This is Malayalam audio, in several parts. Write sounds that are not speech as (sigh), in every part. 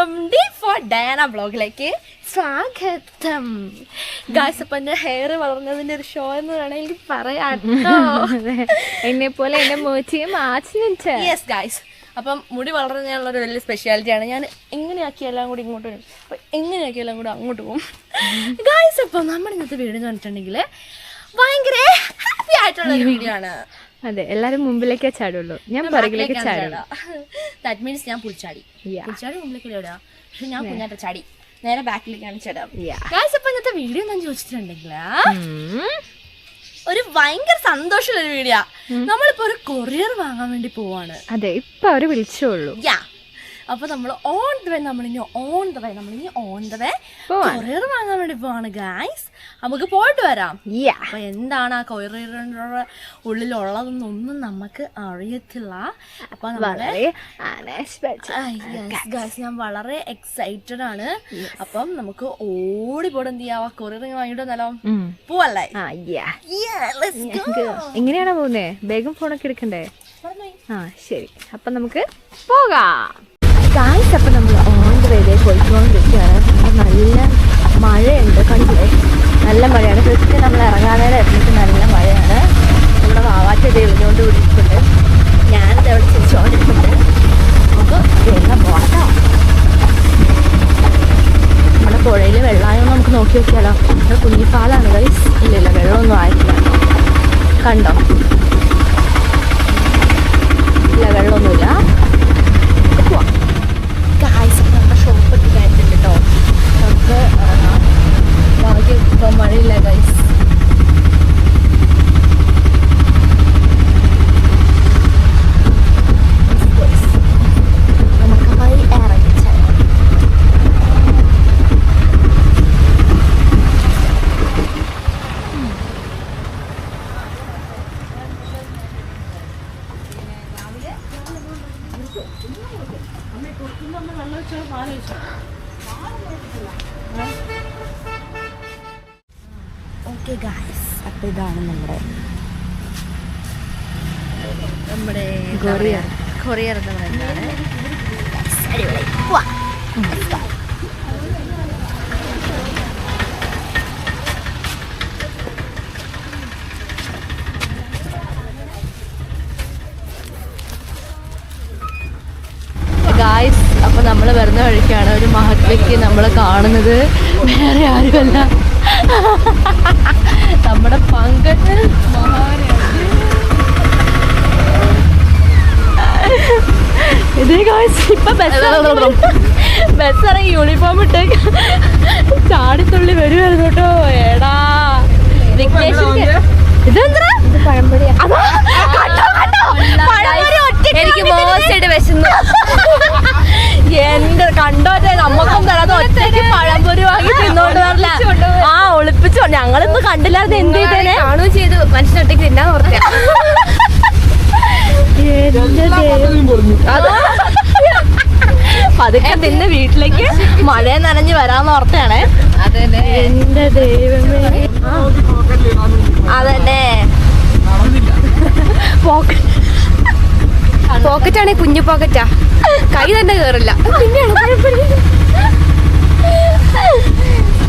എല്ലാവർക്കും ഡി ഫോർ ഡയാന ബ്ലോഗിലേക്ക് സ്വാഗതം. ഗായ്സ് അപ്പം എന്റെ ഹെയർ വളർന്നതിന്റെ ഒരു ഷോ എന്ന് വേണമെങ്കിൽ എനിക്ക് പറയാം എന്നെ പോലെ എന്റെ മോച്ചിയും യെസ് ഗായ്സ് അപ്പം മുടി വളർന്നതിനുള്ള ഒരു വലിയ സ്പെഷ്യാലിറ്റിയാണ് ഞാൻ എങ്ങനെയാക്കി എല്ലാം കൂടി ഇങ്ങോട്ട് വരും? അപ്പം എങ്ങനെയാക്കി എല്ലാം കൂടി അങ്ങോട്ട് പോകും? ഗായ്സ് അപ്പം നമ്മുടെ ഇന്നത്തെ വീഡിയോ എന്ന് പറഞ്ഞിട്ടുണ്ടെങ്കിൽ ഭയങ്കര ഹാപ്പി ആയിട്ടുള്ള ഒരു വീഡിയോ ആണ്. അതെ എല്ലാരും മുമ്പിലേക്കേ ചാടുള്ളൂ. ഞാൻ പിറകിലേക്ക് ചാടുള്ളൂ ദാറ്റ് മീൻസ് ഞാൻ പുളിച്ചാടി. പുൽച്ചാടി മുമ്പിലേക്ക് ഇടാ പക്ഷെ ഞാൻ കുഞ്ഞാറ്റ ചാടി. നേരെ ബാക്കിലേക്കാണ് ചാടാം. ഗായ്സ് അപ്പം ഇന്നത്തെ വീഡിയോ ഞാൻ ചോദിച്ചിട്ടുണ്ടെങ്കിൽ ഒരു ഭയങ്കര സന്തോഷമുള്ള ഒരു വീഡിയോ നമ്മളിപ്പോ ഒരു കൊറിയർ വാങ്ങാൻ വേണ്ടി പോവാണ്. അതെ ഇപ്പൊ അവർ വിളിച്ചോളൂ യാ അപ്പൊ നമ്മൾ ഓൺ ദ വേ നമ്മളിനി ഓൺ ദ വേ നമ്മളിനി ഓൺ ദ വേ കൊറിയർ വാങ്ങാൻ വേണ്ടി പോവാണ് ഗായ്സ് നമുക്ക് പോയിട്ട് വരാം. അപ്പോൾ അപ്പൊ എന്താണ് ആ കൊറിയറിന്റെ ഉള്ളിലുള്ളതെന്നൊന്നും നമുക്ക് അറിയത്തില്ല. അപ്പൊ ഗായ്സ് വളരെ. ആ, yes, ഞാൻ വളരെ എക്സൈറ്റഡ് ആണ്. അപ്പം നമുക്ക് ഓടി പോടെ എന്ത് ചെയ്യാം? കൊറിയർ വാങ്ങിയിട്ട് വന്നാലോ? പോവല്ലേ? Go. എങ്ങനെയാണോ പോകുന്നത് വേഗം ഫോണൊക്കെ എടുക്കണ്ടേ. ആ ശരി. അപ്പൊ നമുക്ക് പോകാം. ഗായ്സ് അപ്പം നമ്മൾ ഓൺ ദ പോയിക്കൊണ്ടിരിക്കുകയാണ്. അപ്പം നല്ല മഴയുണ്ട് കണ്ടില്ലേ? നല്ല മഴയാണ്. കൃത്യം നമ്മൾ ഇറങ്ങാനേരം ഇറങ്ങിയിട്ട് നല്ല മഴയാണ്. നമ്മുടെ വാവാറ്റ ദൈവനോണ്ട് വിളിച്ചിട്ടുണ്ട് ഞാനത് അവിടെ ചിരിച്ചോണ്ടിരിക്കുന്നുണ്ട് നമുക്ക് വെള്ളം പോകാം നമ്മുടെ പുഴയിൽ വെള്ളമായോ നമുക്ക് നോക്കി നോക്കിയാലോ? നമ്മുടെ കുഞ്ഞിപ്പാലാണ് ഗൈസ് ഇല്ലില്ല ഇല്ല വെള്ളമൊന്നും ആയിട്ടില്ല. കണ്ടോ? ഇല്ല വെള്ളമൊന്നുമില്ല നമുക്ക് പോവാം Guys, അപ്പൊ നമ്മുടെ ഷോപ്പ് എത്തി കഴിഞ്ഞിട്ടുണ്ട് കേട്ടോ നമുക്ക് ഭാഗ്യം ഇപ്പൊ മഴയില്ല ഗൈസ് നമുക്ക് വഴി ഇറങ്ങിച്ചാൽ ഓക്കെ ഗായ്സ് അപ്പോൾ ഇതാണ് നമ്മുടെ നമ്മുടെ കൊറിയർ. കൊറിയർ എന്ന് പറയുന്നതാണ് Guys, അടിപൊളി പോവാം. Let's go. ഗായ്സ് അപ്പൊ നമ്മൾ വരുന്ന വഴിക്കാണ് ഒരു മഹത്വയ്ക്ക് നമ്മൾ കാണുന്നത്. വേറെ ആരുമല്ല. നമ്മുടെ പങ്കജ് ബസ്സിറങ്ങി ഗായ്സ് ഇപ്പൊ ബസ് ബസ് ഇറങ്ങി. യൂണിഫോം ഇട്ട് ചാടിത്തുള്ളി വരുമായിരുന്നു കേട്ടോ. ഏടാ വെക്കേഷൻ ഇതെന്താ പഴംപൊടിയാ എനിക്ക് മോശമായിട്ട് വിശന്നു. എന്റെ കണ്ടോട്ടെ നമ്മക്കും തരാതെ ഒറ്റയ്ക്ക് പഴംപൊരി വാങ്ങി തിന്നോണ്ട് വരില്ല ആ ഒളിപ്പിച്ചോ. ഞങ്ങളിന്ന് കണ്ടില്ലായിരുന്നു എന്ത് ചെയ്തേനെ? കാണുകയും ചെയ്തു. മനുഷ്യനൊറ്റയ്ക്ക് തിന്നാൻ ഓർത്ത പതുക്കെ നിന്റെ വീട്ടിലേക്ക് മഴ നനഞ്ഞ് വരാന്ന് ഓർത്താണേ അതന്നെ എന്റെ ദൈവമേ. അതന്നെ പോക്കറ്റ് പോക്കറ്റ് ആണെങ്കിൽ കുഞ്ഞു പോക്കറ്റാ. കൈ തന്നെ കേറില്ല.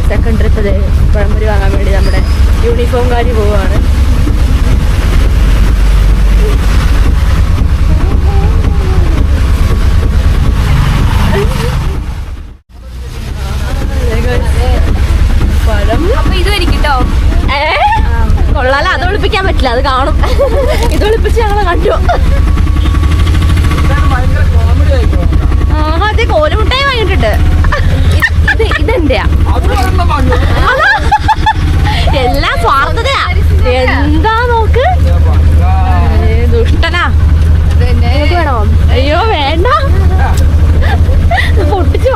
സെക്കൻഡ് ട്രിപ്പ് പഴംപൊരി വാങ്ങാൻ വേണ്ടി നമ്മുടെ യൂണിഫോം യൂണിഫോംകാരി പോവാണ്. പഴം. അപ്പൊ ഇത് വരിക്കട്ടോ ഏ? കൊള്ളാല അത് ഒളിപ്പിക്കാൻ പറ്റില്ല അത് കാണും. ഇത് ഒളിപ്പിച്ച് ഞങ്ങളെ കണ്ടു ആ അതെ കോലുമുട്ടായി വാങ്ങിയിട്ടുണ്ട് ഇതെന്റെയാ എല്ലാം സ്വാർത്ഥതയാ. എന്താ നോക്ക്? ദുഷ്ടനാ. വേണോ? അയ്യോ വേണ്ട. പൊട്ടിച്ചു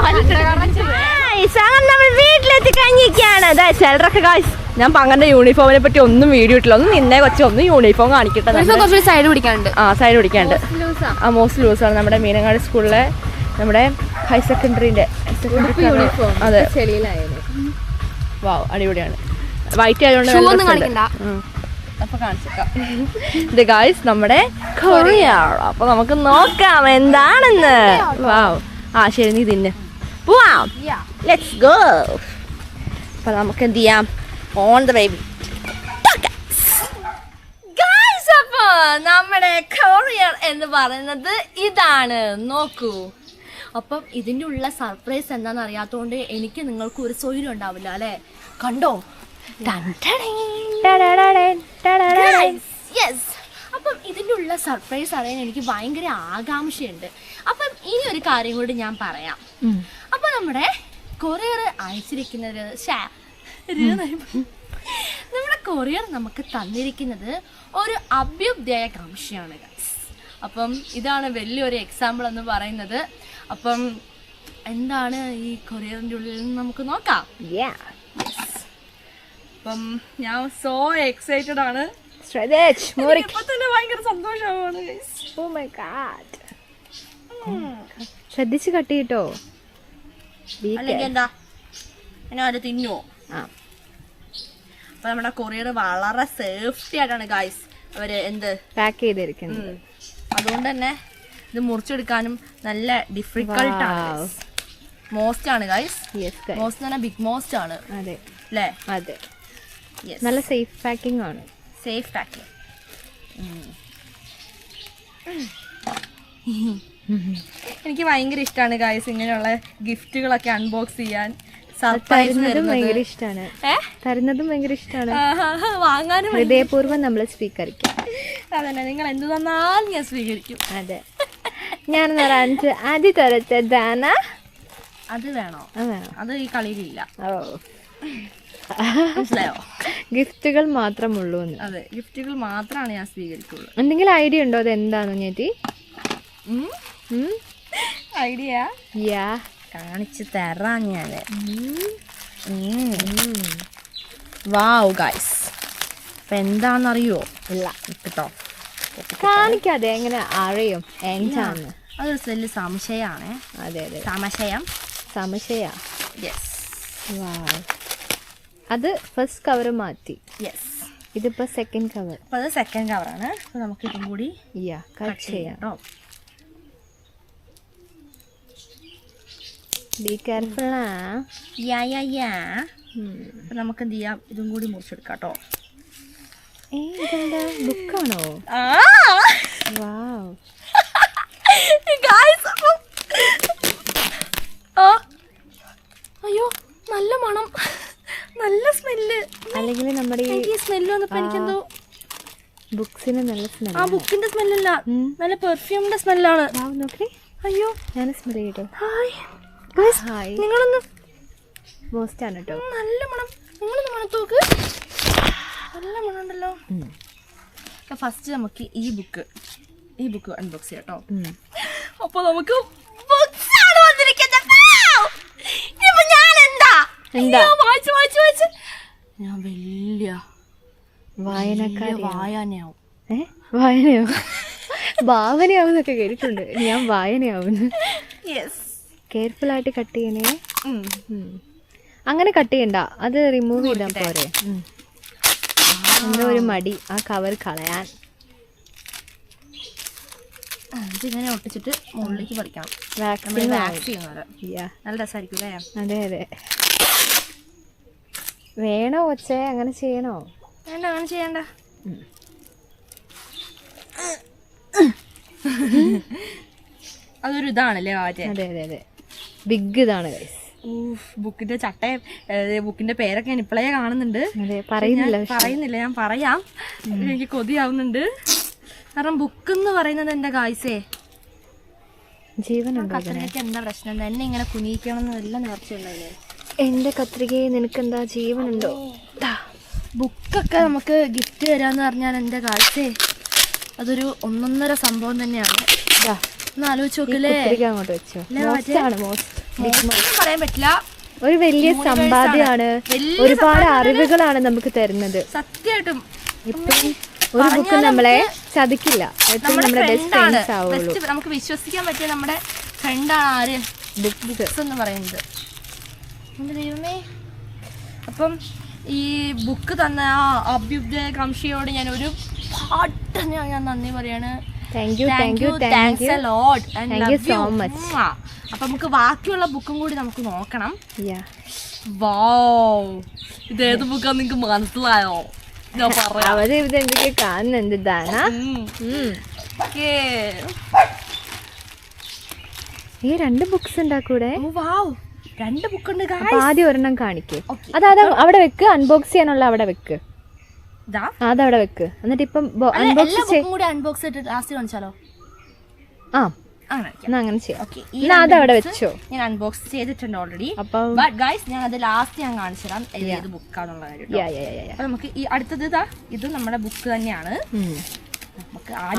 നമ്മൾ വീട്ടിലെത്തി കഴിഞ്ഞിരിക്കുകയാണ് അതെ ചിലരൊക്കെ ഗായ്സ് ഞാൻ പങ്കന്റെ യൂണിഫോമിനെ പറ്റി ഒന്നും വീഡിയോ ഇട്ടില്ല. ഒന്നും നിന്നെ കൊച്ചു ഒന്നും യൂണിഫോം കാണിക്കട്ടെ. കുറച്ച് സൈഡ് പിടിക്കാണ്ട് ആ സൈഡ് പിടിക്കാണ്ട് ആ. മോസ്റ്റ് ലൂസാണ് നമ്മുടെ മീനങ്ങാടി സ്കൂളിലെ നമ്മുടെ ഹയർ സെക്കൻഡറിന്റെ അതെ. വാവ് അടിപൊളിയാണ്. വൈറ്റ് ആയതുകൊണ്ട്. അപ്പൊ കാണിച്ചേക്കാം. ഇത് ഗായ്സ് നമ്മുടെ കൊറിയർ അപ്പൊ നമുക്ക് നോക്കാം എന്താണെന്ന്. വാവ് ആ ശരി നീ തിന്നെ. പോവാം. ലെറ്റ്സ് ഗോ അപ്പൊ നമുക്ക് എന്ത് ചെയ്യാം? ഓൺ ദ ബേബി നമ്മുടെ കൊറിയർ എന്ന് പറയുന്നത് ഇതാണ്. നോക്കൂ. അപ്പം ഇതിന്റെ ഉള്ള സർപ്രൈസ് എന്താണെന്ന് അറിയാത്തതുകൊണ്ട് എനിക്ക് നിങ്ങൾക്ക് ഒരു സൗകര്യം ഉണ്ടാവില്ല അല്ലേ? കണ്ടോ? യെസ് അപ്പം ഇതിന്റെ ഉള്ള സർപ്രൈസ് അറിയാൻ എനിക്ക് ഭയങ്കര ആകാംക്ഷയുണ്ട്. അപ്പം ഇനി ഒരു കാര്യം കൂടി ഞാൻ പറയാം. അപ്പൊ നമ്മുടെ കൊറിയർ അയച്ചിരിക്കുന്നത് നമ്മുടെ കൊറിയർ നമുക്ക് തന്നിരിക്കുന്നത് ഒരു അഭ്യുദയകാംക്ഷയാണ് കാംക്ഷയാണ് അപ്പം ഇതാണ് വലിയൊരു എക്സാമ്പിൾ എന്ന് പറയുന്നത്. അപ്പം എന്താണ് ഈ കൊറിയറിന്റെ ഉള്ളിൽ നിന്ന് നമുക്ക് നോക്കാം? അപ്പം ഞാൻ സോ എക്സൈറ്റഡ് ആണ്. ഇപ്പൊ തന്നെ ഭയങ്കര സന്തോഷമാണ് ഗാഡ് ശ്രദ്ധിച്ച് കട്ട് കിട്ടോ. എന്താ? തിന്നുവോ? അപ്പൊ നമ്മുടെ കൊറിയർ വളരെ സേഫ്റ്റി ആയിട്ടാണ് ഗായ്സ് അവർ എന്ത്? പാക്ക് ചെയ്തിരിക്കുന്നത്. അതുകൊണ്ട് തന്നെ ഇത് മുറിച്ചെടുക്കാനും നല്ല ഡിഫിക്കൾട്ടാണ് മോസ്റ്റ് ആണ് ഗൈസ് മോസ്റ്റ് എന്ന് ബിഗ് മോസ്റ്റ് ആണ്. അതെ. അല്ലേ അതെ. നല്ല സേഫ് പാക്കിംഗ് ആണ്. സേഫ് പാക്കിംഗ് എനിക്ക് ഭയങ്കര ഇഷ്ടമാണ് ഗായ്സ് ഇങ്ങനെയുള്ള ഗിഫ്റ്റുകളൊക്കെ അൺബോക്സ് ചെയ്യാൻ. തരുന്നതും ഭയങ്കര ഇഷ്ടമാണ് തരുന്നതും ഭയങ്കര ഇഷ്ടമാണ് ആഹാ, വാങ്ങാനും ഹൃദയപൂർവം നമ്മൾ സ്വീകരിക്കും. അതന്നെ നിങ്ങൾ എന്ത് തന്നാലും ഞാൻ സ്വീകരിക്കും. അതെ. ഞാൻ അഞ്ച് അരി തെരച്ചതാണ് അത് വേണോ? അത് ഈ കളിയിലില്ല. ഓ. മനസ്സിലായോ? ഗിഫ്റ്റുകൾ മാത്രമുള്ളൂ എന്ന്. അതെ ഗിഫ്റ്റുകൾ മാത്രമാണ് ഞാൻ സ്വീകരിക്കുള്ളൂ. എന്തെങ്കിലും ഐഡിയ ഉണ്ടോ? അത് എന്താണെന്ന് ഞെറ്റി ഐഡിയ? യാ. കാണിച്ചു തരാം ഞാൻ വാവ് ഗൈസ് അപ്പൊ എന്താണെന്നറിയോ ഇല്ല. കേട്ടോ കാണിക്കാതെ എങ്ങനെ അറിയും? എന്താന്ന്? അതൊരു വലിയ സംശയമാണ് അതെ അതെ. സംശയം. സംശയ. യെസ് അത് ഫസ്റ്റ് കവർ മാറ്റി. യെസ് ഇതിപ്പോ സെക്കൻഡ് കവർ അപ്പൊ അത് സെക്കൻഡ് കവറാണ് അപ്പോൾ നമുക്ക് ഇതും കൂടി യാ കട്ട് ചെയ്യാം കേട്ടോ ബി കെയർഫുൾ ആ. യാ യാ യാ നമുക്ക് എന്ത് ചെയ്യാം? ഇതും കൂടി മുറിച്ചെടുക്കാം കേട്ടോ ഇതെന്താ? ബുക്കാണോ? വാവ്. അയ്യോ നല്ല മണം. നല്ല സ്മെല്ല്. അല്ലെങ്കിൽ നമ്മുടെ ഈ സ്മെല്ല് വന്നപ്പോ എനിക്കെന്തോ ബുക്സിന് നല്ല സ്മെൽ ആ ബുക്കിന്റെ സ്മെല്ലല്ല. നല്ല പെർഫ്യൂമിന്റെ സ്മെല്ലാണ്. വാവ് അയ്യോ. ഞാൻ സ്മെൽ ചെയ്തോ ഹായ്. ഹായ്. നിങ്ങളൊന്ന് മോസ്റ്റ് ആണ് കേട്ടോ നല്ല മണം. നിങ്ങളൊന്ന് മണത്ത് നോക്ക്. നല്ല മണമുണ്ടല്ലോ. ഫസ്റ്റ് നമുക്ക് ഈ ബുക്ക് ഈ ബുക്ക് അൺബോക്സ് ചെയ്യാം കേട്ടോ. അപ്പൊ നമുക്ക് വന്നിരിക്കുന്നത്. ഞാൻ എന്താ? എന്താ? അയ്യോ, വായിച്ച് വായിച്ച് വായിച്ച്. ഞാൻ വലിയ വായനക്കാരി വായനയാവും. ഏ? വായനയോ ഭാവനയാവുന്നൊക്കെ കേട്ടിട്ടുണ്ട്. ഞാൻ വായനയാവുന്നു. കെയർഫുൾ ആയിട്ട് കട്ട് ചെയ്യണേ. അങ്ങനെ കട്ട് ചെയ്യണ്ട. അത് റിമൂവ് ചെയ്താൽ പോരെ. എന്തോ ഒരു മടി. ആ കവർ കളയാൻ. ഇതിങ്ങനെ ഒട്ടിച്ചിട്ട് മുകളിലേക്ക് പറിക്കണം. നമ്മൾ വാക്സിൻ വാക്സ് ചെയ്യുന്നത് യാ നല്ല രസമായിരിക്കും അല്ലേ അതെ അതെ. വേണോ ഒച്ചേ അങ്ങനെ ചെയ്യണോ? വേണ്ട അങ്ങനെ ചെയ്യണ്ട. അതൊരു ഇതാണല്ലേ അതെ അതെ അതെ. ബിഗ് ഇതാണ് guys. ബുക്കിന്റെ ചട്ടയും ബുക്കിന്റെ പേരൊക്കെ ഞാൻ ഇപ്പോഴേ കാണുന്നുണ്ട്. പറയുന്നില്ല ഞാൻ പറയുന്നില്ല ഞാൻ പറയാം. എനിക്ക് കൊതിയാവുന്നുണ്ട്. കാരണം ബുക്ക് എന്ന് പറയുന്നത് എന്റെ കായ്സേ ജീവനുണ്ടോ കത്രികയ്ക്ക് എന്താ പ്രശ്നം? എന്നെ ഇങ്ങനെ കുനിയിക്കണം എന്നല്ല നേർച്ചയുണ്ടല്ലേ എന്റെ കത്രികയെ നിനക്കെന്താ ജീവനുണ്ടോ? ബുക്കൊക്കെ നമുക്ക് ഗിഫ്റ്റ് തരാന്ന് പറഞ്ഞാൽ എന്റെ കാഴ്ചേ അതൊരു ഒന്നൊന്നര സംഭവം തന്നെയാണ്. ഒന്ന് ആലോചിച്ച് നോക്കില്ലേ? അങ്ങോട്ട് വെച്ചോ. പറയാൻ പറ്റില്ല. ഒരു വലിയ സമ്പാദ്യമാണ് ഒരുപാട് അറിവുകളാണ് നമുക്ക് തരുന്നത്. സത്യമായിട്ടും. ഒരു ബുക്ക് നമ്മളെ ചതിക്കില്ല. എപ്പോഴും നമ്മുടെ ബെസ്റ്റ് ഫ്രണ്ട്സ് ആവുള്ളൂ. നമുക്ക് വിശ്വസിക്കാൻ പറ്റിയ നമ്മുടെ ഫ്രണ്ടാണ് ആര്? ബുക്സ് എന്ന് പറയുന്നത്. ദൈവമേ. അപ്പം ഈ ബുക്ക് തന്ന ആ അഭ്യുദയ അഭ്യുദയകാംക്ഷയോട് ഞാൻ ഒരു പാട്ട് ഞാൻ ഞാൻ നന്ദി പറയാണ്. Thank you thank you thank you thanks a lot Thank you so much. അപ്പൊ നമുക്ക് ബാക്കിയുള്ള ബുക്കും കൂടി നമുക്ക് നോക്കണം. വാവ് ഇത് ഏത് ബുക്കാന്ന് നിങ്ങക്ക് മനസ്സിലായോ? ഞാൻ പറയാം. (laughs) അവർ ഇത് എന്തൊക്കെ കാണുന്നുണ്ട് ഇതാണ്. ഈ രണ്ട് ബുക്സ് ഉണ്ടാ കൂടെ. രണ്ട് ബുക്ക് ഉണ്ട് ആദ്യം ഒരെണ്ണം കാണിക്കേ. അതാ അവിടെ വെക്ക് അൺബോക്സ് ചെയ്യാനുള്ള അവിടെ വെക്ക്. അതവിടെ വെക്ക്. എന്നിട്ട് ഇപ്പം അൺബോക്സ് കൂടി അൺബോക്സ് ചെയ്തിട്ട് ലാസ്റ്റ് കാണിച്ചാലോ? ആ. അങ്ങനെ ചെയ്യാം. അതവിടെ വെച്ചോ. ഞാൻ അൺബോക്സ് ചെയ്തിട്ടുണ്ട് ഓൾറെഡി ഗൈസ് ഞാൻ അത് ലാസ്റ്റ് ഞാൻ കാണിച്ചു തരാം ഏത് ബുക്കാന്നുള്ള കാര്യം അപ്പൊ നമുക്ക് ഈ അടുത്തത് ഇതാ. ഇത് നമ്മുടെ ബുക്ക് തന്നെയാണ്.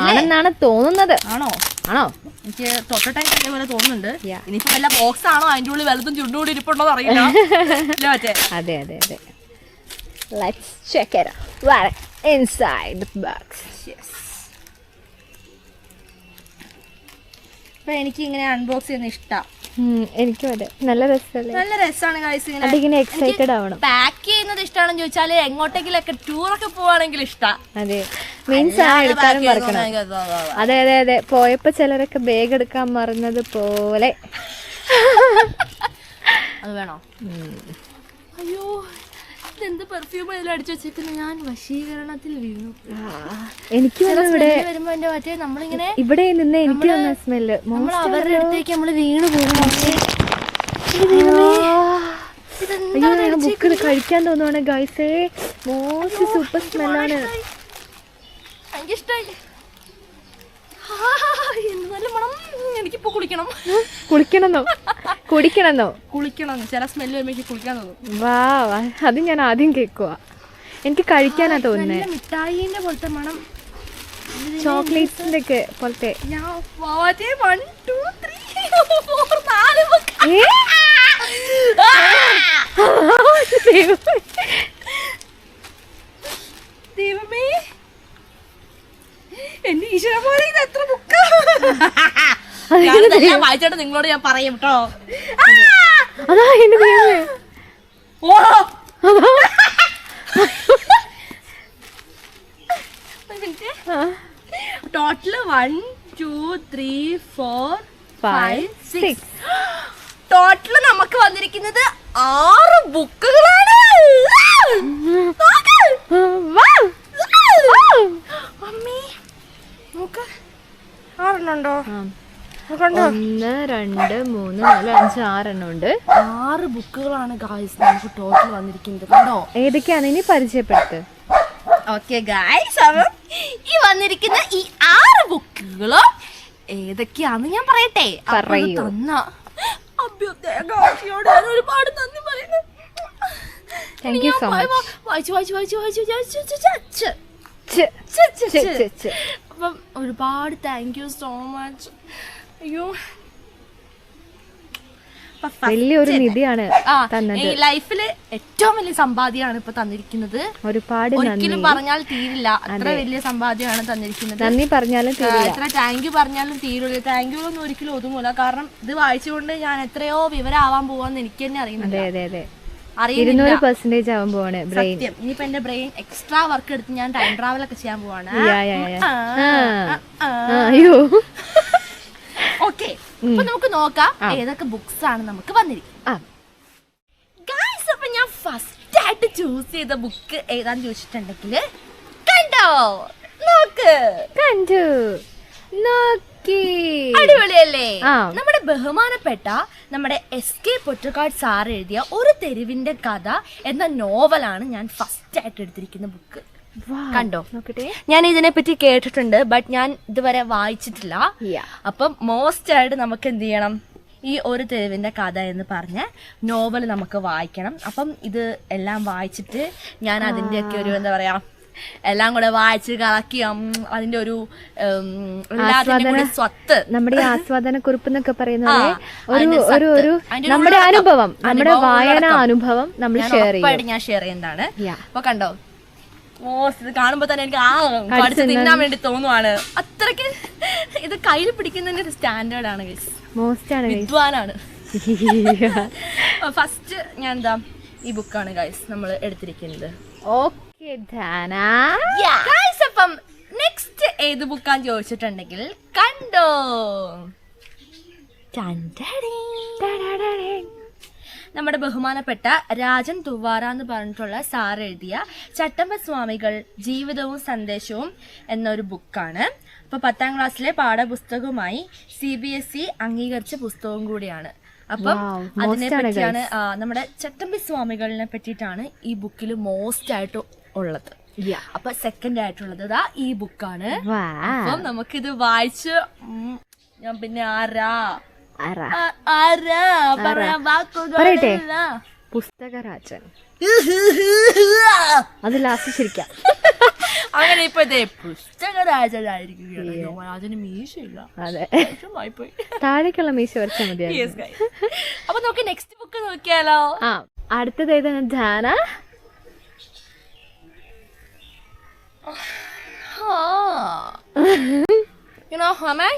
ആണെന്നാണ് തോന്നുന്നത്. ആണോ? ആണോ? എനിക്ക് തൊട്ടിട്ട് അതേപോലെ തോന്നുന്നുണ്ട്. ഇനിയിപ്പോ വല്ല ബോക്സ് ആണോ? അതിന്റെ ഉള്ളിൽ വലുതും ചുണ്ടുകൂടി ഇരിപ്പുണ്ടോ അറിയില്ല. (laughs) അതെ അതെ അതെ. അതെ check it out. Out inside the box. Yes. അപ്പൊ എനിക്ക് ഇങ്ങനെ അൺബോക്സ് ചെയ്യുന്ന ഇഷ്ടം എനിക്കും അതെ. നല്ല രസമല്ലേ നല്ല രസമാണ് ഗൈസ് ഇങ്ങനെ. അതിങ്ങനെ എക്സൈറ്റഡ് ആവണം. പാക്ക് ചെയ്യുന്നത് ഇഷ്ടമാണെന്ന് ചോദിച്ചാൽ എങ്ങോട്ടെങ്കിലൊക്കെ ടൂറൊക്കെ പോവാണെങ്കിൽ ഇഷ്ടം. അതെ. മീൻസ് ആ എടുക്കാനും മറക്കണം. അതെ അതെ അതെ. പോയപ്പോ ചിലരൊക്കെ ബാഗ് എടുക്കാൻ മറന്നത് പോലെ. അത് വേണോ? അയ്യോ. ഇതെന്ത് പെർഫ്യൂം അതിൽ അടിച്ചു വെച്ചേക്കുന്നു. ഞാൻ വശീകരണത്തിൽ വീണു. എനിക്ക് ഇവിടെ വരുമ്പോ എന്റെ മറ്റേ നമ്മളിങ്ങനെ ഇവിടെ നിന്ന് എനിക്ക് വന്ന സ്മെല്ല് നമ്മൾ അവരുടെ അടുത്തേക്ക് നമ്മൾ വീണു പോകും. അയ്യോ ഞാൻ ബുക്ക് കഴിക്കാൻ തോന്നുവാണ് ഗൈസേ മോസ്റ്റ് സൂപ്പർ സ്മെല്ലാണ് എനിക്കിഷ്ടായി എന്ത് നല്ല മണം. എനിക്കിപ്പോ കുളിക്കണം. കുളിക്കണമെന്നോ? കുടിക്കണമെന്നോ? കുളിക്കണം. ചില സ്മെല്ല് വരുമ്പോ എനിക്ക് കുളിക്കാൻ തോന്നും. വാ അത് ഞാൻ ആദ്യം കേൾക്കുക എനിക്ക് കഴിക്കാനാ തോന്നുന്നത് മിഠായിന്റെ പോലത്തെ മണം. ചോക്ലേറ്റ്സിന്റെ ഒക്കെ പോലത്തെ. ദൈവമേ. എന്റെ ഈശ്വര പോലെ ഇത് എത്ര ബുക്കാ? ഞാൻ വായിച്ചിട്ട് നിങ്ങളോട് ഞാൻ പറയും കേട്ടോ അതാ എന്റെ ദൈവമേ ഓ! അതാ. Total one two three four five six total നമുക്ക് വന്നിരിക്കുന്നത് ആറ് ബുക്കുകളാണ്. മമ്മി നോക്ക്. ആറെണ്ണുണ്ടോ ഒന്ന് രണ്ട് മൂന്ന് നാല് അഞ്ച് ആറെണ്ണം ഉണ്ട് ആറ് ബുക്കുകളാണ് ഗായ്സ് നമുക്ക് ടോട്ടൽ വന്നിരിക്കുന്നത്. കണ്ടോ? ഏതൊക്കെയാണ്? ഇനി പരിചയപ്പെടുത്ത്. ഓക്കെ ഗായ്സ് അപ്പം ഈ വന്നിരിക്കുന്ന ഈ ആറ് ബുക്കുകളും ഏതൊക്കെയാന്ന് ഞാൻ പറയട്ടെ. തന്ന. ഒരുപാട് നന്ദി പറയുന്നു. വായിച്ചു വായിച്ചു വായിച്ചു വായിച്ചു വായിച്ചു. അപ്പം ഒരുപാട് താങ്ക് യു സോ മച്ച് അയ്യോ. വലിയൊരു നിധിയാണ് ഈ ലൈഫിൽ ഏറ്റവും വലിയ സമ്പാദ്യമാണ് ഇപ്പൊ തന്നിരിക്കുന്നത്. ഒരുപാട് ഒരിക്കലും പറഞ്ഞാൽ തീരില്ല. അത്ര വലിയ സമ്പാദ്യമാണ് തന്നിരിക്കുന്നത്. നന്ദി പറഞ്ഞാലും എത്ര താങ്ക് യു പറഞ്ഞാലും തീരില്ല. താങ്ക് യു ഒന്നും ഒരിക്കലും ഒതുങ്ങൂല. കാരണം ഇത് വായിച്ചുകൊണ്ട് ഞാൻ എത്രയോ വിവരമാവാൻ പോവാന്ന് എനിക്ക് തന്നെ അറിയുന്നില്ല. ഇരുന്നൂറ് പെർസെന്റേജ് ആവാൻ പോവാണ് ബ്രെയിൻ ഇനിയിപ്പോ എന്റെ ബ്രെയിൻ എക്സ്ട്രാ വർക്ക് എടുത്ത് ഞാൻ ടൈം ട്രാവൽ ഒക്കെ ചെയ്യാൻ പോവാണ്. അയ്യോ. ഓക്കെ. അപ്പൊ നമുക്ക് നോക്കാം ഏതൊക്കെ ബുക്സ് ആണ് നമുക്ക് വന്നിരിക്കുന്നത്. ആ. ഗായ്സ് അപ്പൊ ഞാൻ ഫസ്റ്റ് ആയിട്ട് ചൂസ് ചെയ്ത ബുക്ക് ഏതാന്ന് ചോദിച്ചിട്ടുണ്ടെങ്കിൽ കണ്ടോ? നോക്ക്. കണ്ടു. അടിപൊളിയല്ലേ? നമ്മുടെ ബഹുമാനപ്പെട്ട നമ്മുടെ എസ് കെ പൊറ്റക്കാട് സാർ എഴുതിയ ഒരു തെരുവിന്റെ കഥ എന്ന നോവലാണ് ഞാൻ ഫസ്റ്റ് ആയിട്ട് എടുത്തിരിക്കുന്ന ബുക്ക്. കണ്ടോ? നോക്കട്ടെ. ഞാൻ ഇതിനെ പറ്റി കേട്ടിട്ടുണ്ട് ബട്ട് ഞാൻ ഇതുവരെ വായിച്ചിട്ടില്ല. അപ്പം മോസ്റ്റ് ആയിട്ട് നമുക്ക് എന്ത് ചെയ്യണം? ഈ ഒരു തെരുവിന്റെ കഥ എന്ന് പറഞ്ഞ നോവൽ നമുക്ക് വായിക്കണം. അപ്പം ഇത് എല്ലാം വായിച്ചിട്ട് ഞാൻ അതിന്റെയൊക്കെ ഒരു എന്താ പറയാ എല്ലാം കൂടെ വായിച്ച് കളക്കി അതിന്റെ ഒരു സ്വത്ത്. നമ്മുടെ ആസ്വാദന കുറിപ്പ് എന്നൊക്കെ പറയുന്നത് ഒരു ഒരു ഒരു നമ്മുടെ അനുഭവം നമ്മുടെ വായന അനുഭവം നമ്മൾ ഷെയർ ചെയ്യും. ഞാൻ ഷെയർ ചെയ്യുന്നതാണ്. അപ്പൊ കണ്ടോ ഓ ഇത് കാണുമ്പോ തന്നെ എനിക്ക് ആ പഠിച്ച് തിന്നാൻ വേണ്ടി തോന്നുവാണ്. അത്രയ്ക്ക് ഇത് കയ്യിൽ പിടിക്കുന്നതിന്റെ ഒരു സ്റ്റാൻഡേർഡ് ആണ് guys. മോസ്റ്റ് ആണ്. വിദ്വാനാണ്. (laughs) ഫസ്റ്റ് ഞാൻ എന്താ ഈ ബുക്കാണ് ഗൈസ് നമ്മൾ എടുത്തിരിക്കുന്നത്. ഓക്കെ ഗൈസ് അപ്പം നെക്സ്റ്റ് ഏത് ബുക്കാന്ന് ചോദിച്ചിട്ടുണ്ടെങ്കിൽ കണ്ടോ? നമ്മുടെ ബഹുമാനപ്പെട്ട രാജൻ തുവാറ എന്ന് പറഞ്ഞിട്ടുള്ള സാർ എഴുതിയ ചട്ടമ്പ സ്വാമികൾ ജീവിതവും സന്ദേശവും എന്നൊരു ബുക്കാണ്. അപ്പോൾ പത്താം ക്ലാസ്സിലെ പാഠപുസ്തകവുമായി സി ബി എസ് ഇ അംഗീകരിച്ച പുസ്തകവും കൂടിയാണ്. അപ്പം അതിനെ പറ്റിയാണ് നമ്മുടെ ചട്ടമ്പി സ്വാമികളിനെ പറ്റിയിട്ടാണ് ഈ ബുക്കിൽ മോസ്റ്റ് ആയിട്ട് ഉള്ളത്. അപ്പൊ സെക്കൻഡ് ആയിട്ടുള്ളത് ദാ ഈ ബുക്കാണ്. അപ്പം നമുക്കിത് വായിച്ച് ഞാൻ പിന്നെ ആരാ? പറയട്ടെ? പുസ്തകരാജൻ. (laughs) അത് ലാസ്റ്റ് ശരിക്കാം. അങ്ങനെ ഇപ്പൊ പുസ്തകരാജനായിരിക്കും മീശയില്ല. അതെ. താഴേക്കുള്ള മീശ വരച്ചാൽ guys. അപ്പൊ നമുക്ക് നെക്സ്റ്റ് ബുക്ക് നോക്കിയാലോ? ആ അടുത്തത് ഏതാണ്? ധ്യാന? You know, am I?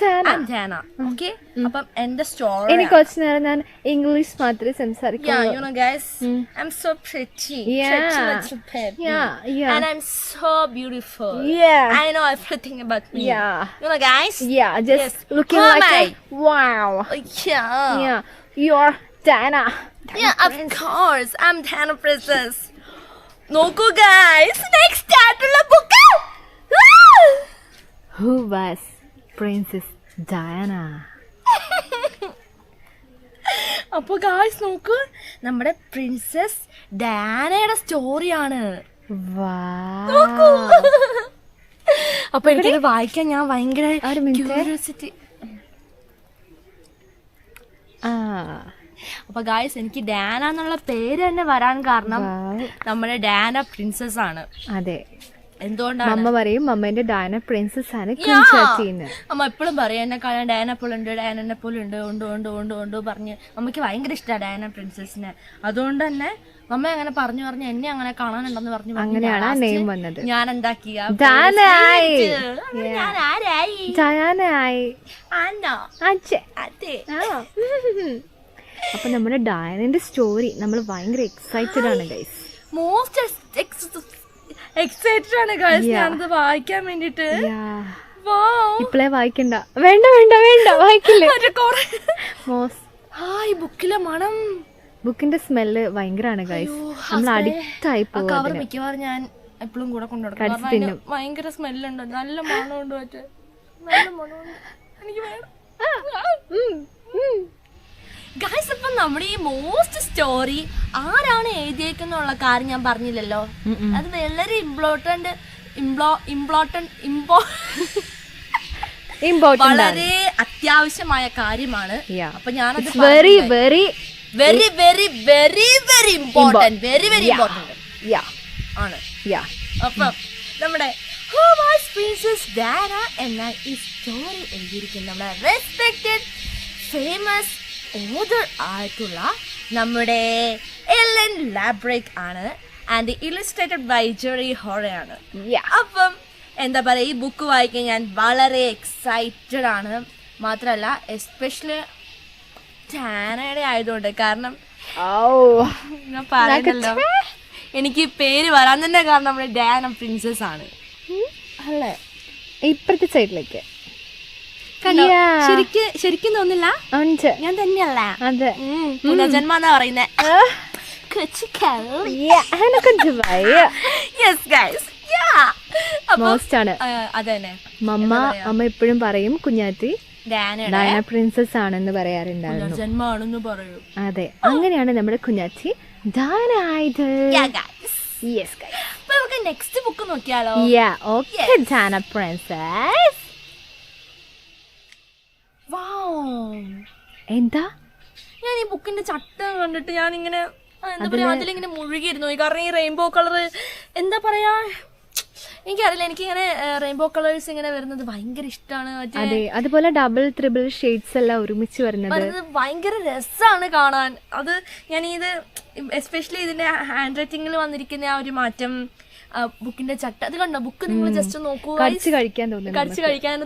ധ്യാന I'm Dana. Okay? അപ്പം എന്റെ സ്റ്റോറി ഇനി കുറച്ചു നേരം ഞാൻ ഇംഗ്ലീഷ് മാത്രമേ Yeah, സംസാരിക്കുള്ളൂ you know, guys, I'm so pretty. Yeah. Pretty little baby. Yeah, yeah. And I'm so beautiful. Yeah. I know everything about me. Yeah. You know, guys? Yeah, just Yes. looking Who am like I? a wow. Yeah. Yeah, you're Dana. Yeah, of course. I'm Dana Princess. നോക്കൂ ഗൈസ് നെക്സ്റ്റ് ആയിട്ടുള്ള book Who was Princess Diana? (laughs) അപ്പൊ ഗായ്സ് നോക്ക് നമ്മുടെ പ്രിൻസസ് ഡാനയുടെ സ്റ്റോറിയാണ്. അപ്പൊ എനിക്കത് വായിക്കാൻ ഞാൻ ഭയങ്കര. ക്യൂരിയോസിറ്റി അപ്പൊ ഗായ്സ് എനിക്ക് ഡാന എന്നുള്ള പേര് തന്നെ വരാൻ കാരണം. നമ്മുടെ ഡാന പ്രിൻസസ് ആണ് അതെ എന്തുകൊണ്ടാണ്? അമ്മ പറയും അമ്മേന്റെ ഡാന പ്രിൻസസ് ആണ് അമ്മ എപ്പോഴും പറയും എന്നെ കാണാൻ ഡാന പോലെ ഉണ്ട് ഡാനെ പോലെ ഉണ്ട് ഉണ്ട് ഉണ്ട് ഉണ്ട് പറഞ്ഞ് അമ്മയ്ക്ക് ഭയങ്കര ഇഷ്ടമാണ് ഡാന പ്രിൻസസിനെ അതുകൊണ്ട് തന്നെ അമ്മ അങ്ങനെ പറഞ്ഞു പറഞ്ഞ് എന്നെ അങ്ങനെ കാണാനുണ്ടെന്ന് പറഞ്ഞു അങ്ങനെയാണ് നെയിം വന്നത്. ഞാൻ ഡയാന ആ. അപ്പൊ നമ്മുടെ ഡയനന്റെ സ്റ്റോറി നമ്മൾ ഭയങ്കര എക്സൈറ്റഡ് ആണ് ഗൈസ് മോസ്റ്റ് എക്സൈറ്റഡ് ആണ് ഗൈസ്. ഞാനത് വായിക്കാൻ വേണ്ടിട്ട്. ഇപ്പളേ വായിക്കണ്ട. വേണ്ട വേണ്ട വേണ്ട വായിക്കില്ലേ. (laughs) മോസ്. ഈ ബുക്കിലെ മണം. ബുക്കിന്റെ സ്മെല്ല് ഭയങ്കരാണ് ഗൈസ് നമ്മൾ. അഡിക്റ്റ് ആയി പോകും കവർ മിക്കവാറും ഞാൻ എപ്പോഴും കൂടെ കൊണ്ടുനടക്കും. ഭയങ്കര സ്മെല്ലുണ്ട്. നല്ല മണമുണ്ട് മറ്റേ. നല്ല മണമുണ്ട്. എനിക്ക് വേണം. ഗായ്സ് ഇപ്പൊ നമ്മുടെ ഈ മോസ്റ്റ് സ്റ്റോറി ആരാണ് എഴുതിയേക്കുന്നുള്ള കാര്യം ഞാൻ പറഞ്ഞില്ലല്ലോ. അത് വളരെ ഇമ്പോർട്ടന്റ് ഇംപ്ലോ ഇമ്പോർട്ടന്റ് ഇമ്പോ വളരെ അത്യാവശ്യമായ കാര്യമാണ്. അപ്പൊ ഞാനത് very very very very very very important very very important ആണ്. അപ്പൊ നമ്മുടെ Who was Princess Diana? എന്ന ഈ സ്റ്റോറി എഴുതിയിരിക്കുന്ന നമ്മുടെ റെസ്പെക്റ്റഡ് ഫേമസ് ഓതർ ആയിട്ടുള്ള നമ്മുടെ എലൻ ലാബ്രേക്ക് ആണ് ആൻഡ് ഇലിസ്ട്രേറ്റഡ് ബൈ ജെറി ഹോറയാണ് അപ്പം എന്താ പറയുക ഈ ബുക്ക് വായിക്കാൻ ഞാൻ വളരെ എക്സൈറ്റഡ് ആണ്. മാത്രമല്ല എസ്പെഷ്യലി ടാനയുടെ ആയതുകൊണ്ട്. കാരണം ഞാൻ പറയുന്നല്ലോ. എനിക്ക് പേര് വരാൻ തന്നെ കാരണം നമ്മുടെ ഡാന പ്രിൻസസ് ആണ്. അല്ലേ? ഇപ്പുറത്തെ സൈഡിലേക്ക് കണ്ടോ? ശരിക്ക് ശരിക്കും തോന്നില്ല. ഞാൻ തന്നെയല്ല. അതെ. പുനർജന്മ എന്നാ പറയുന്നത് Yeah, എനക്ക് ജുബായി യെസ് ഗൈസ് മോസ്റ്റ് ആണ്. അതന്നെ മമ്മ അമ്മ എപ്പോഴും പറയും കുഞ്ഞാത്തി ഡാന പ്രിൻസസ് ആണെന്ന് പറയാറുണ്ടായിരുന്നു. അതെ. അങ്ങനെയാണ് നമ്മുടെ കുഞ്ഞാത്തി ഡാന ആയത് നെക്സ്റ്റ് ബുക്ക് നോക്കിയാലോ? ഡാന പ്രിൻസസ് എന്താ? ഞാൻ ഈ ബുക്കിന്റെ ചട്ടം കണ്ടിട്ട് ഞാൻ ഇങ്ങനെ എന്താ പറയാ അതിലിങ്ങനെ മുഴുകിയിരുന്നു. കാരണം ഈ റെയിൻബോ കളർ എന്താ പറയാ എനിക്കറിയില്ല എനിക്കിങ്ങനെ റെയിൻബോ കളേഴ്സ് ഇങ്ങനെ വരുന്നത് ഭയങ്കര ഇഷ്ടമാണ് അതെ അതുപോലെ ഡബിൾ ത്രിബിൾ ഷെയ്ഡ്സ് എല്ലാം ഒരുമിച്ച് വരുന്നത്. ഭയങ്കര രസമാണ് കാണാൻ. അത് ഞാൻ ഇത് എസ്പെഷ്യലി ഇതിന്റെ ഹാൻഡ് റൈറ്റിംഗിൽ വന്നിരിക്കുന്ന ആ ഒരു മാറ്റം ബുക്കിന്റെ ചട്ട. അത് കണ്ടോ? ബുക്ക് നിങ്ങൾ ജസ്റ്റ് നോക്കൂ കടിച്ച് കഴിക്കാൻ തോന്നുന്നു കടിച്ചു കഴിക്കാൻ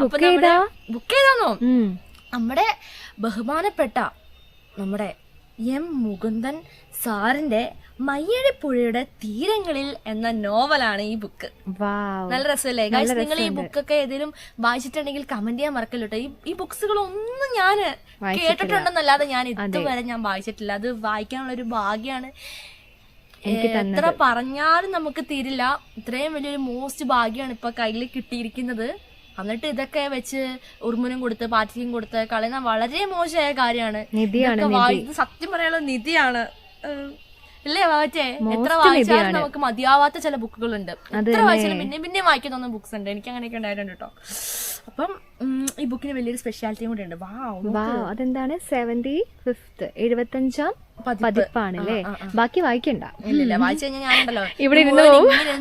book ബുക്ക് ഉം. നമ്മുടെ ബഹുമാനപ്പെട്ട നമ്മുടെ എം മുകുന്ദൻ സാറിന്റെ മയ്യഴിപ്പുഴയുടെ തീരങ്ങളിൽ എന്ന നോവലാണ് ഈ ബുക്ക്. നല്ല രസമല്ലേ? നിങ്ങൾ ഈ ബുക്കൊക്കെ ഏതെങ്കിലും വായിച്ചിട്ടുണ്ടെങ്കിൽ കമന്റ് ചെയ്യാൻ മറക്കല്ലോ ഈ ഈ ബുക്സുകളൊന്നും ഞാൻ കേട്ടിട്ടുണ്ടെന്നല്ലാതെ ഞാൻ ഇതുവരെ ഞാൻ വായിച്ചിട്ടില്ല. അത് വായിക്കാനുള്ള ഒരു ഭാഗ്യമാണ് എത്ര പറഞ്ഞാലും നമുക്ക് തീരില്ല. ഇത്രയും വലിയൊരു മോസ്റ്റ് ഭാഗ്യമാണ് ഇപ്പൊ കയ്യിൽ കിട്ടിയിരിക്കുന്നത്. എന്നിട്ട് ഇതൊക്കെ വെച്ച് ഉറുമുനും കൊടുത്ത് പാറ്റിയും കൊടുത്ത് കളയുന്ന വളരെ മോശമായ കാര്യമാണ്. സത്യം പറയാനുള്ള നിധിയാണ്. ഉം. ഇല്ലേ വാറ്റേ എത്ര വായിച്ചാലും നമുക്ക് മതിയാവാത്ത ചില ബുക്കുകളുണ്ട്. എത്ര വായിച്ചാലും പിന്നെ പിന്നെ വായിക്കാൻ തോന്നുന്ന ബുക്സ് ഉണ്ട് എനിക്ക് അങ്ങനെയൊക്കെ ഉണ്ടായിട്ടുണ്ട് കേട്ടോ അപ്പം ഈ ബുക്കിന് വലിയൊരു സ്പെഷ്യാലിറ്റിയും കൂടെ ഉണ്ട്. വാ അതെന്താണ്? സെവന്റി ഫിഫ്ത്ത് എഴുപത്തഞ്ചാം പതിപ്പാണ് അല്ലേ ബാക്കി വായിക്കണ്ട. വായിച്ചു കഴിഞ്ഞാൽ ഞാനുണ്ടല്ലോ. ഇവിടെ ഇരുന്ന്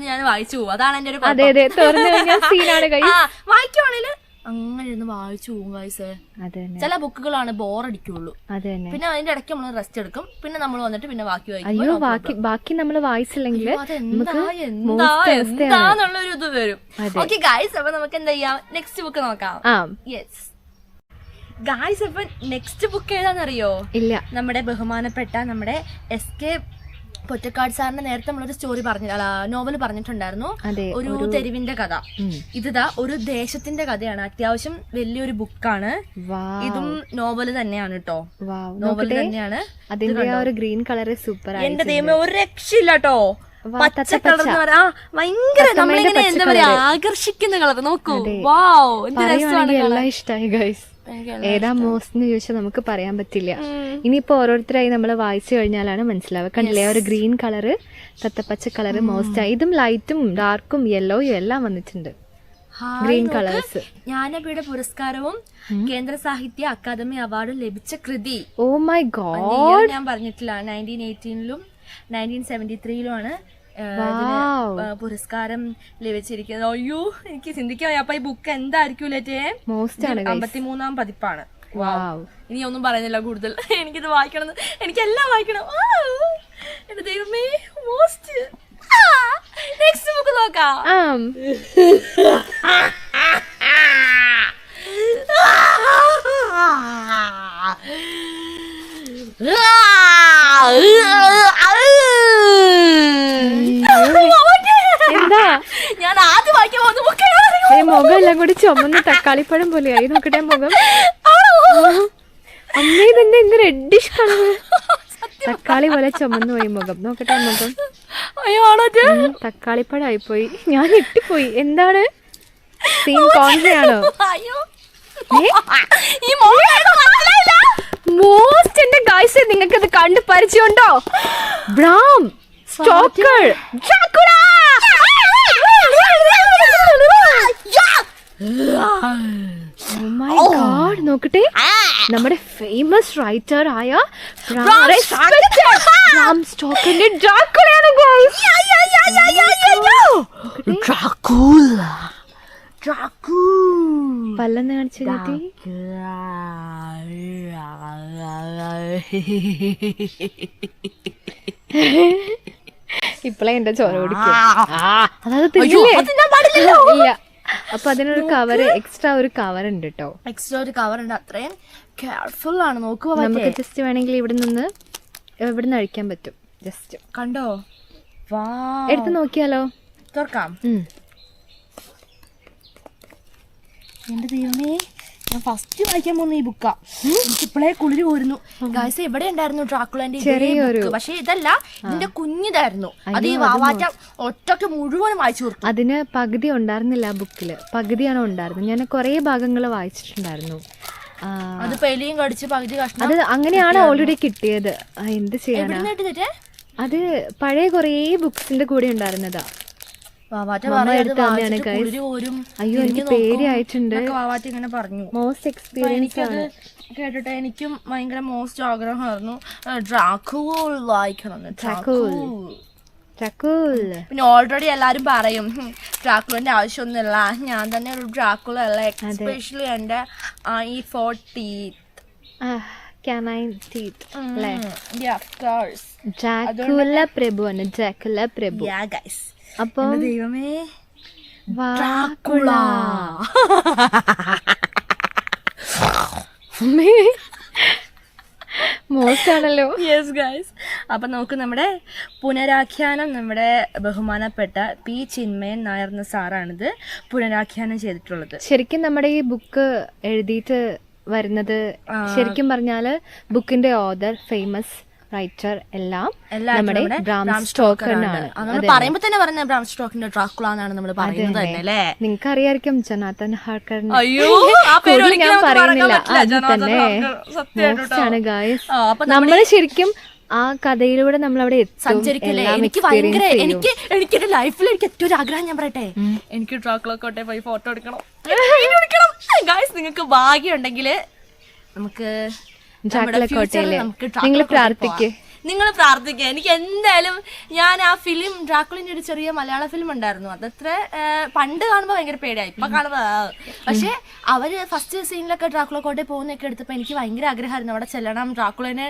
ഞാൻ വായിച്ചു പോകും അതാണ് എന്റെ ഒരു അതെ അതെ തുറന്നു കഴിഞ്ഞാൽ സീനാണ് (laughs) വായിക്കുവാണെങ്കിൽ അങ്ങനെ ഇരുന്ന് വായിച്ചു പോകും ഗൈസ് ചില ബുക്കുകളാണ് ബോറടിക്കുള്ളൂ. പിന്നെ അതിന്റെ ഇടയ്ക്ക് നമ്മൾ റെസ്റ്റ് എടുക്കും. പിന്നെ നമ്മൾ വന്നിട്ട് പിന്നെ ബാക്കി വായിക്കും. ബാക്കി ബാക്കി നമ്മൾ വായിച്ചില്ലെങ്കിൽ എന്താന്നുള്ളൊരു ഇത് വരും. ഓക്കെ ഗായ്സ് അപ്പൊ നമുക്ക് എന്താ ചെയ്യാം? നെക്സ്റ്റ് ബുക്ക് നോക്കാം. യെസ് ഗായ്സ് അപ്പൊ നെക്സ്റ്റ് ബുക്ക് ഏതാണെന്നറിയോ? ഇല്ല. നമ്മുടെ ബഹുമാനപ്പെട്ട നമ്മുടെ എസ് കെ പൊറ്റക്കാട് സാറിന്റെ നേരത്തെ നമ്മളൊരു സ്റ്റോറി പറഞ്ഞു നോവൽ പറഞ്ഞിട്ടുണ്ടായിരുന്നു. ഒരു തെരുവിന്റെ കഥ. ഇതാ ഒരു ദേശത്തിന്റെ കഥയാണ്. അത്യാവശ്യം വലിയൊരു ബുക്കാണ്. ഇതും നോവൽ തന്നെയാണ് കേട്ടോ നോവൽ തന്നെയാണ്. അതിന്റെ ഒരു ഗ്രീൻ കളർ സൂപ്പർ എന്റെ ദൈവമേ ഒരു രക്ഷയില്ല കേട്ടോ പച്ച കളർ എന്ന് പറയാ ഭയങ്കര നമ്മളിങ്ങനെ എന്താ പറയാ ആകർഷിക്കുന്ന കളർ നോക്കൂ. വാ എന്ത് രസമാണ് ഇഷ്ടമായി ഗൈസ് ഏതാ മോസ്റ്റ് എന്ന് ചോദിച്ചാൽ നമുക്ക് പറയാൻ പറ്റില്ല. ഇനിയിപ്പോ ഓരോരുത്തരായി നമ്മൾ വായിച്ചു കഴിഞ്ഞാലാണ് മനസ്സിലാവുക. കണ്ടില്ലേ? ഒരു ഗ്രീൻ കളറ് തത്തപ്പച്ച കളറ് മോസ്റ്റ് ആയി. ഇതും ലൈറ്റും ഡാർക്കും യെല്ലോയും എല്ലാം വന്നിട്ടുണ്ട്. ഗ്രീൻ. കളേഴ്സ്. ജ്ഞാനപീഠ പുരസ്കാരവും കേന്ദ്ര സാഹിത്യ അക്കാദമി അവാർഡും ലഭിച്ച കൃതി. ഓ മൈ ഗോഡ് ഞാൻ പറഞ്ഞിട്ടില്ല. നയന്റീൻ എയ്റ്റീനിലും നയന്റീൻ സെവന്റി ത്രീയിലുമാണ് പുരസ്കാരം ലഭിച്ചിരിക്കുന്നത്. അയ്യോ എനിക്ക് ചിന്തിക്കാൻ വയ്യ. അപ്പൊ ഈ ബുക്ക് എന്തായിരിക്കും ലേറ്റേ? അമ്പത്തിമൂന്നാം പതിപ്പാണ്. ഇനി ഒന്നും പറയുന്നില്ല കൂടുതൽ. (laughs) എനിക്കിത് വായിക്കണം. എനിക്ക് എല്ലാം വായിക്കണം എന്റെ ദൈവമേ മോസ്റ്റ് നെക്സ്റ്റ് ബുക്ക് നോക്കാം. (laughs) ആം എന്താ? ഞാൻ ആദ്യം മുഖം എല്ലാം കൂടി ചുമന്ന് തക്കാളിപ്പഴം പോലെയായി. നോക്കട്ടെ മുഖം. അമ്മയെ തന്നെ എന്ത് റെഡിഷ് കളർ തക്കാളി പോലെ ചുമന്നു പോയി മുഖം. നോക്കട്ടെ മുഖം. തക്കാളിപ്പഴമായി പോയി ഞാൻ ഇട്ടിപ്പോയി. എന്താണ്? സീൻ കോൺട്രയാണോ മോസ്റ്റ് എന്റെ ഗൈസ് നിങ്ങൾക്ക് ഇത് കണ്ട് പരിചയമുണ്ടോ? ബ്രാം സ്റ്റോക്കർ മൈ ഗോഡ് നോക്കട്ടെ. നമ്മുടെ ഫേമസ് റൈറ്റർ ആയ പല്ലെന്ന് കാണിച്ചു കിട്ടി ഇപ്പളെ എന്റെ ചോര കുടിക്കും അതായത് തിന്നില്ലേ? ഇല്ല. അപ്പൊ അതിനൊരു കവർ എക്സ്ട്രാ ഒരു കവർ ഉണ്ട് കേട്ടോ എക്സ്ട്രാ ഒരു കവർ ഉണ്ട്. അത്രയും കെയർഫുൾ ആണ്. നോക്കുക നമുക്ക് ജസ്റ്റ് വേണമെങ്കിൽ ഇവിടെ നിന്ന് ഇവിടെ നിന്ന് അഴിക്കാൻ പറ്റും. ജസ്റ്റ് കണ്ടോ? എടുത്ത് നോക്കിയാലോ? തുറക്കാം. എന്റെ ദൈവമേ. ഞാൻ ഫസ്റ്റ് വായിക്കാൻ പോകുന്ന ഈ ബുക്കാ ഇപ്പോഴേ കുളിര് പോരുന്നു ഗായ്സ് എവിടെ ഉണ്ടായിരുന്നു ഡ്രാക്കുളന്റെ ചെറിയൊരു- പക്ഷെ ഇതല്ല ഇതിന്റെ കുഞ്ഞിതായിരുന്നു. അത് ഈ വാവാറ്റ ഒറ്റയ്ക്ക് മുഴുവനും വായിച്ചു കൊടുത്തു അതിന് പകുതി ഉണ്ടായിരുന്നില്ല ആ ബുക്കിൽ പകുതിയാണ് ഉണ്ടായിരുന്നത്. ഞാൻ കുറേ ഭാഗങ്ങൾ വായിച്ചിട്ടുണ്ടായിരുന്നു. അത് പെലിയും കടിച്ച് പകുതി കഷ്ണം അത് അങ്ങനെയാണ് ഓൾറെഡി കിട്ടിയത്. എന്ത് ചെയ്യാനാ? അത് പഴയ കുറേ ബുക്സിന്റെ കൂടെ ഉണ്ടായിരുന്നതാ. അയ്യോ എനിക്ക് ഇങ്ങനെ പറഞ്ഞു. മോസ്റ്റ് എക്സ്പീരിയൻസ് കേട്ടിട്ട് എനിക്കും ഭയങ്കര മോസ്റ്റ് ആഗ്രഹമായിരുന്നു. ഡ്രാക്കൂൾ വായിക്കണം പിന്നെ ഓൾറെഡി എല്ലാരും പറയും ഡ്രാക്കുളിന്റെ ആവശ്യമൊന്നുമില്ല. ഞാൻ തന്നെ ഒരു ഡ്രാക്കുള അല്ല. എക്സ്പെഷ്യലി എന്റെ ഈ ക്യാനൈൻ ടീത്ത് ജാക്കുല പ്രഭു ആണ് ജാക്കുല പ്രഭു. അപ്പം ദൈവമേ ആണല്ലോ യെസ് ഗൈസ് അപ്പം നമുക്ക് നമ്മുടെ പുനരാഖ്യാനം നമ്മുടെ ബഹുമാനപ്പെട്ട പി ചിന്മയൻ നായർ എന്ന സാറാണിത് പുനരാഖ്യാനം ചെയ്തിട്ടുള്ളത്. ശരിക്കും നമ്മുടെ ഈ ബുക്ക് എഴുതിയിട്ട് വരുന്നത് ശരിക്കും പറഞ്ഞാൽ ബുക്കിന്റെ ഓദർ ഫേമസ് റൈറ്റർ എല്ലാം നമ്മുടെ ബ്രാം സ്റ്റോക്കറിനാണ് പറയുമ്പോൾ തന്നെ പറഞ്ഞ ബ്രാം സ്റ്റോക്കിന്റെ ഡ്രാക്കുള എന്നാണ് നമ്മൾ പറയുന്നത് തന്നെ അല്ലേ? നിങ്ങൾക്ക് അറിയായിരിക്കും ജനാത്തൻ ഹാർക്കർ അയ്യോ ഞാൻ പറയുന്നില്ല. അത് തന്നെ. ഗായസ് നമ്മൾ ശരിക്കും ആ കഥയിലൂടെ നമ്മൾ അവിടെ സഞ്ചരിക്കില്ലേ? എനിക്ക് ഭയങ്കര എനിക്ക് എനിക്ക് എന്റെ ലൈഫിൽ എനിക്ക് ഏറ്റവും ഒരു ആഗ്രഹം ഞാൻ പറയട്ടെ. എനിക്ക് ഡ്രാക്കുളക്കോട്ടെ പോയി ഫോട്ടോ എടുക്കണം. ഗായ്സ് നിങ്ങൾക്ക് ഭാഗ്യം ഉണ്ടെങ്കിൽ നമുക്ക് നിങ്ങൾ പ്രാർത്ഥിക്ക്. നിങ്ങൾ പ്രാർത്ഥിക്കുക എനിക്ക് എന്തായാലും ഞാൻ ആ ഫിലിം ഡ്രാക്കുളിന്റെ ഒരു ചെറിയ മലയാള ഫിലിം ഉണ്ടായിരുന്നു. അതത്ര പണ്ട് കാണുമ്പോൾ ഭയങ്കര പേടിയായി. ഇപ്പൊ കാണുമ്പോൾ. പക്ഷെ അവർ ഫസ്റ്റ് സീനിലൊക്കെ ഡ്രാക്കുള കോട്ടയിൽ പോകുന്നൊക്കെ എടുത്തപ്പോൾ എനിക്ക് ഭയങ്കര ആഗ്രഹമായിരുന്നു. അവിടെ ചെല്ലണം ഡ്രാക്കുളിനെ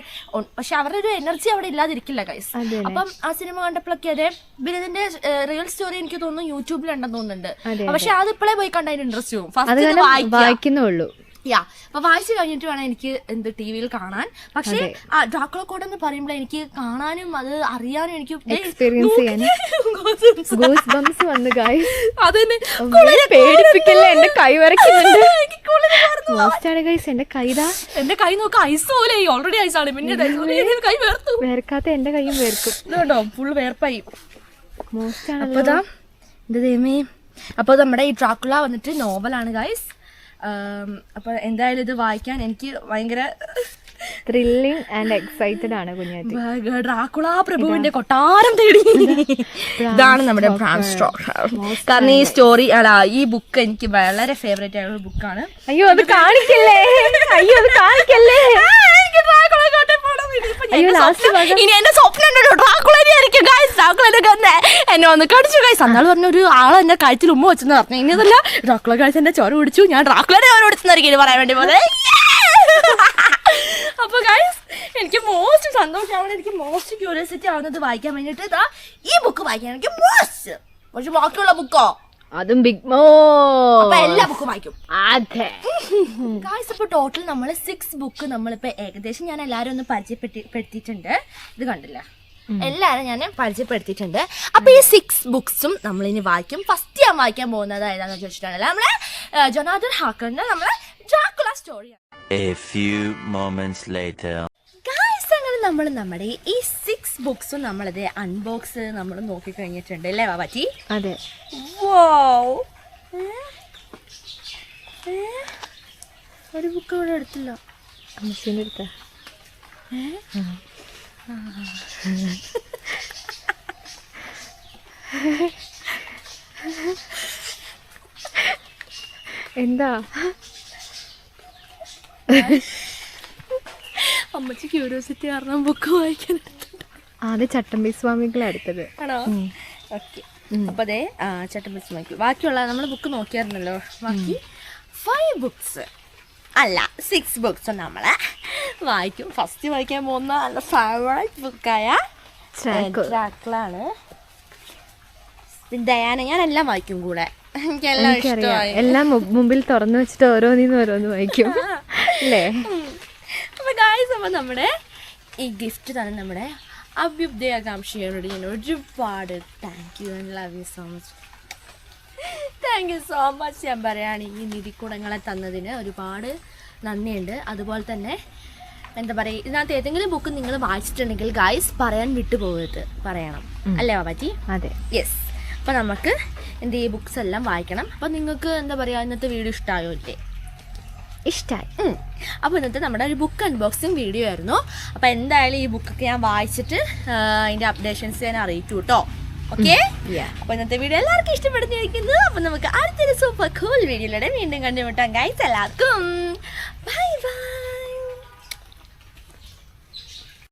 പക്ഷെ അവരുടെ ഒരു എനർജി അവിടെ ഇല്ലാതിരിക്കില്ല ഗൈസ് അപ്പം ആ സിനിമ കണ്ടപ്പോഴൊക്കെ അതെ പിന്നെ ഇതിന്റെ റിയൽ സ്റ്റോറി എനിക്ക് തോന്നുന്നു യൂട്യൂബിലുണ്ടെന്ന് തോന്നുന്നുണ്ട്. പക്ഷെ അത്. ഇപ്പോഴേ പോയി കണ്ട അതിന് ഇൻട്രസ്റ്റ് പോകും ഫസ്റ്റ് വായിക്കുന്നുള്ളൂ യാ അപ്പൊ വായിച്ചു കഴിഞ്ഞിട്ട് വേണം എനിക്ക് എന്ത് ടി വിയിൽ കാണാൻ. പക്ഷേ ആ ഡ്രാക്കുള കോഡ് എന്ന് പറയുമ്പോൾ എനിക്ക് കാണാനും അത് അറിയാനും എനിക്ക് എക്സ്പീരിയൻസ് (laughs) വന്ന് അതന്നെ. പേടിപ്പിക്കല്ലേ (laughs) എന്റെ കൈ വരയ്ക്കുന്നുണ്ട്. എന്റെ കൈതാ എന്റെ കൈ നോക്ക് ഐസ് പോലെ. ഓൾറെഡി ഐസ് ആണ്. പിന്നെ കൈ വേർത്തു വേർക്കാത്ത എന്റെ കൈയും വേർക്കും കേട്ടോ ഫുൾ വേർപ്പായി. മോസ്റ്റ് അപ്പൊ ആണല്ലോ. ഇതാ എന്റെ ദൈവമേ. അപ്പൊ നമ്മുടെ ഈ ഡ്രാക്കുള വന്നിട്ട് നോവലാണ് ഗൈസ് അപ്പൊ എന്തായാലും ഇത് വായിക്കാൻ എനിക്ക് ഭയങ്കര ത്രില്ലിംഗ് ആൻഡ് എക്സൈറ്റഡ് ആണ് കുഞ്ഞാറ്റി. ഡ്രാക്കുള പ്രഭുവിന്റെ കൊട്ടാരം തേടി. ഇതാണ് നമ്മുടെ കാരണം ഈ സ്റ്റോറി അല്ല ഈ ബുക്ക് എനിക്ക് വളരെ ഫേവറേറ്റ് ഒരു ബുക്കാണ് അയ്യോ അത് കാണിക്കല്ലേ? അയ്യോ അത് കാണിക്കല്ലേ. ഇനി എന്റെ സ്വപ്നം ആയിരിക്കും. ഗൈസ് ഡ്രാക്കുളനെ കന്നെ എന്നെ ഒന്ന് കടിച്ചു ഗൈസ് അന്നാൾ പറഞ്ഞ ഒരു ആൾ എന്റെ കഴുത്തിൽ ഉമ്മ വെച്ചെന്ന് പറഞ്ഞു. ഇനി അതല്ല ഡ്രാക്കുള ഗൈസ് എന്റെ ചോര പിടിച്ചു. ഞാൻ ഡ്രാക്കുളനെ ചോര പിടിച്ചെന്നായിരിക്കും പറയാൻ വേണ്ടി പോലെ (laughs) അപ്പൊ ഗൈസ് എനിക്ക് മോസ്റ്റ് സന്തോഷമാണ് എനിക്ക് മോസ്റ്റ് ക്യൂരിയോസിറ്റി ആവുന്നത് വായിക്കാൻ വേണ്ടിട്ട് ഇതാ ഈ ബുക്ക് വായിക്കാൻ എനിക്ക് മോസ്റ്റ് പക്ഷെ ബാക്കിയുള്ള ബുക്കോ അതും ബിഗ് മോ അപ്പൊ എല്ലാ ബുക്കും വായിക്കും. അതെ. ഗായ്സ് ഇപ്പൊ ടോട്ടൽ നമ്മൾ സിക്സ് ബുക്ക് നമ്മളിപ്പോ ഏകദേശം ഞാൻ എല്ലാരും ഒന്ന് പരിചയപ്പെടുത്തിയിട്ടുണ്ട് ഇത് കണ്ടില്ല? എല്ലാരും ഞാൻ പരിചയപ്പെടുത്തിയിട്ടുണ്ട്. അപ്പൊ ഈ സിക്സ് ബുക്സും നമ്മൾ ഇനി വായിക്കും. ഫസ്റ്റ് ഞാൻ വായിക്കാൻ പോകുന്നത് ഏതാണെന്ന് ചോദിച്ചിട്ടുണ്ടല്ലോ നമ്മളെ ജൊനാദർ ജൊനാഥൻ ഹാക്കറിന്റെ നമ്മളെ ഡ്രാക്കുല സ്റ്റോറിയാണ് A few moments later. Guys അങ്ങനെ നമ്മൾ നമ്മുടെ ഈ സിക്സ് ബുക്സും നമ്മളിത് അൺബോക്സ് നമ്മൾ നോക്കി കഴിഞ്ഞിട്ടുണ്ട് അല്ലേ പറ്റി അതെ. Wow. ഒരു ബുക്ക് ഇവിടെ എടുത്തില്ല. അമ്മച്ചീന്റെ എടുത്ത. എന്താ? അമ്മച്ചി ക്യൂരിയോസിറ്റി കാരണം ബുക്ക് വായിക്കാൻ ആദ്യം ചട്ടമ്പി സ്വാമികളെ അടുത്തത് ആണോ? ഓക്കെ അപ്പൊ അതെ പിടിച്ച് നോക്കി. ബാക്കിയുള്ള നമ്മൾ ബുക്ക് നോക്കിയായിരുന്നല്ലോ. ബാക്കി ഫൈവ് ബുക്സ് അല്ല സിക്സ് ബുക്സ് നമ്മൾ വായിക്കും. ഫസ്റ്റ് വായിക്കാൻ പോകുന്ന നല്ല ഫേവറേറ്റ് ബുക്കായ ചാക്കളാണ് ദയാന ഞാൻ എല്ലാം വായിക്കും കൂടെ. എനിക്കെല്ലാം ഇഷ്ടമായി. എല്ലാം മുമ്പിൽ തുറന്നു വെച്ചിട്ട് ഓരോന്നിന്ന് ഓരോന്ന് വായിക്കും. അല്ലേ? അപ്പൊ ഗായ്സ് അപ്പൊ നമ്മുടെ ഈ ഗിഫ്റ്റ് തന്നെ നമ്മുടെ അഭ്യുദയാകാംക്ഷയോട് ഞാൻ ഒരുപാട് thank you and love you so much thank you so much ഞാൻ പറയുകയാണ് ഈ നിധിക്കുടങ്ങളെ തന്നതിന് ഒരുപാട് നന്ദിയുണ്ട്. അതുപോലെ തന്നെ എന്താ പറയുക ഇതിനകത്ത് ഏതെങ്കിലും ബുക്ക് നിങ്ങൾ വായിച്ചിട്ടുണ്ടെങ്കിൽ ഗായ്സ് പറയാൻ വിട്ടുപോകരുത്. പറയണം. അല്ലേ ബാബാജി? അതെ. യെസ് അപ്പോൾ നമുക്ക് എന്ത് ഈ ബുക്സ് എല്ലാം വായിക്കണം. അപ്പോൾ നിങ്ങൾക്ക് എന്താ പറയുക ഇന്നത്തെ വീഡിയോ ഇഷ്ടമായോ ഇല്ലേ? ഇഷ്ടായി. അപ്പോൾ ഇന്നത്തെ നമ്മുടെ ഒരു ബുക്ക് അൺബോക്സിങ് വീഡിയോ ആയിരുന്നു. അപ്പോൾ എന്തായാലും ഈ ബുക്കൊക്കെ ഞാൻ വായിച്ചിട്ട് അതിന്റെ അപ്ഡേഷൻസ് ഞാൻ അറിയിച്ചു കേട്ടോ ഓക്കെ. അപ്പോൾ ഇന്നത്തെ വീഡിയോ എല്ലാവർക്കും ഇഷ്ടപ്പെടുന്നിരിക്കുന്നു അപ്പോൾ നമുക്ക് അടുത്തൊരു സൂപ്പർ കൂൾ വീഡിയോയിലൂടെ വീണ്ടും കണ്ടുമുട്ടാം. ഗൈസ് എല്ലാവർക്കും.